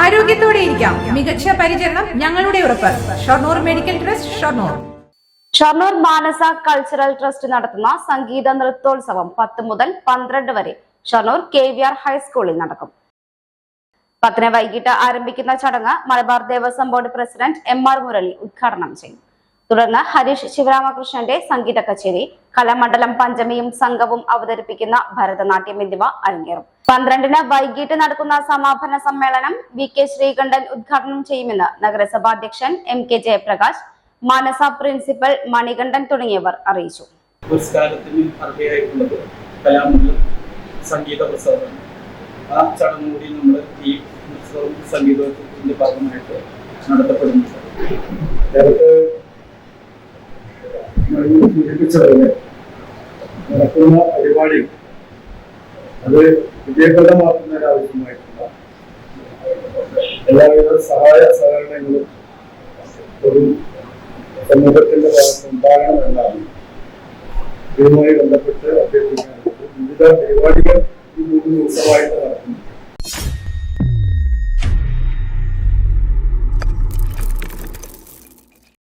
ആരോഗ്യത്തോടെ ഇരിക്കാം. മികച്ച പരിചരണം ഞങ്ങളുടെ ഉറപ്പ്. Shoranur medical trust Shoranur. Shoranur Manasa cultural trust നടത്തുന്ന സംഗീത നൃത്തോത്സവം പത്ത് മുതൽ പന്ത്രണ്ട് വരെ ഷൊർണൂർ കെ വി ആർ ഹൈസ്കൂളിൽ നടക്കും. പത്തിന് വൈകിട്ട് ആരംഭിക്കുന്ന ചടങ്ങ് Malabar Devaswom board president M R Murali ഉദ്ഘാടനം ചെയ്യും. തുടർന്ന് ഹരീഷ് ശിവരാമകൃഷ്ണന്റെ സംഗീത കച്ചേരി കലാമണ്ഡലം പഞ്ചമിയും സംഘവും അവതരിപ്പിക്കുന്ന ഭരതനാട്യം എന്നിവ അരങ്ങേറും. പന്ത്രണ്ടിന് വൈകിട്ട് നടക്കുന്ന സമാപന സമ്മേളനം വി കെ ശ്രീകണ്ഠൻ ഉദ്ഘാടനം ചെയ്യുമെന്ന് നഗരസഭാ അധ്യക്ഷൻ M K Jayaprakash Manasa principal Manikandan തുടങ്ങിയവർ അറിയിച്ചു. പുരസ്കാരത്തിന് അർഹയായിട്ടുള്ളത് കലാമണ്ഡലം സംഗീത പ്രസാദമാണ്. ആ ചടങ്ങ് കൂടി നമ്മൾ ഈ ഉത്സവം സംഗീതത്തിന്റെ ഭാഗമായിട്ട് സൂചിപ്പിച്ചതുപോലെ നടക്കുന്ന പരിപാടി അത് വിജയപ്രദമാക്കുന്നതിനാവശ്യമായിട്ടുള്ള എല്ലാവിധ സഹായ സഹകരണങ്ങളും ഒരു സമൂഹത്തിന്റെ ഭാഗത്ത് ഉണ്ടാകണമെന്നാണ് ഇതുമായി ബന്ധപ്പെട്ട് അഭ്യർത്ഥിക്കാനുള്ളത് വിവിധ പരിപാടികൾ ഈ മൂന്ന് ദിവസമായിട്ട്